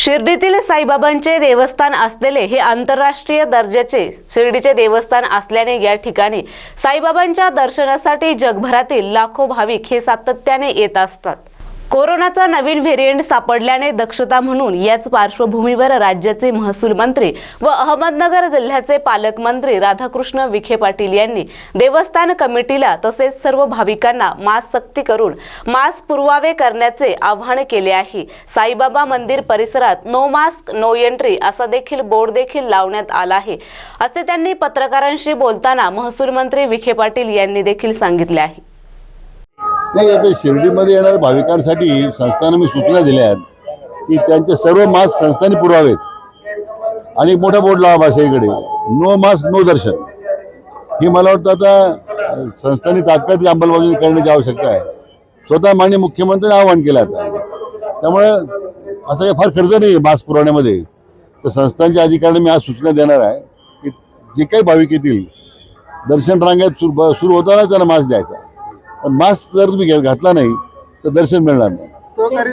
शिर्डीतील साईबाबांचे देवस्थान असलेले हे आंतरराष्ट्रीय दर्जाचे शिर्डीचे देवस्थान असल्याने या ठिकाणी साईबाबांच्या दर्शनासाठी जगभरातील लाखो भाविक हे सातत्याने येत असतात. कोरोनाचा नवीन व्हेरियंट सापडल्याने दक्षता म्हणून याच पार्श्वभूमीवर राज्याचे महसूल मंत्री व अहमदनगर जिल्ह्याचे पालकमंत्री राधाकृष्ण विखे पाटील यांनी देवस्थान कमिटीला तसेच सर्व भाविकांना मास्क सक्ती करून मास्क पुरवावे करण्याचे आवाहन केले आहे. साईबाबा मंदिर परिसरात नो मास्क नो एंट्री असा देखील बोर्ड देखील लावण्यात आला आहे. असे त्यांनी पत्रकारांशी बोलताना महसूल मंत्री विखे पाटील यांनी देखील सांगितले आहे. नाही आता शिर्डीमध्ये येणाऱ्या भाविकांसाठी संस्थानं मी सूचना दिल्या आहेत की त्यांचे सर्व मास्क संस्थांनी पुरवावेत आणि मोठा बोर्ड लावा भाषेकडे नो मास्क नो दर्शन. ही मला वाटतं आता संस्थांनी तात्काळ अंमलबजावणी करण्याची आवश्यकता आहे. स्वतः माननीय मुख्यमंत्र्यांनी आवाहन केलं आता. त्यामुळे असं काही फार खर्च नाही मास्क पुरवण्यामध्ये. तर संस्थांच्या अधिकाऱ्यांना मी आज सूचना देणार आहे की जे काही भाविक येतील दर्शन रांगेत सुरू सुरू होतानाच त्यांना मास्क द्यायचा. पण मास्क जर तुम्ही घे- घातला नाही तर दर्शन मिळणार नाही.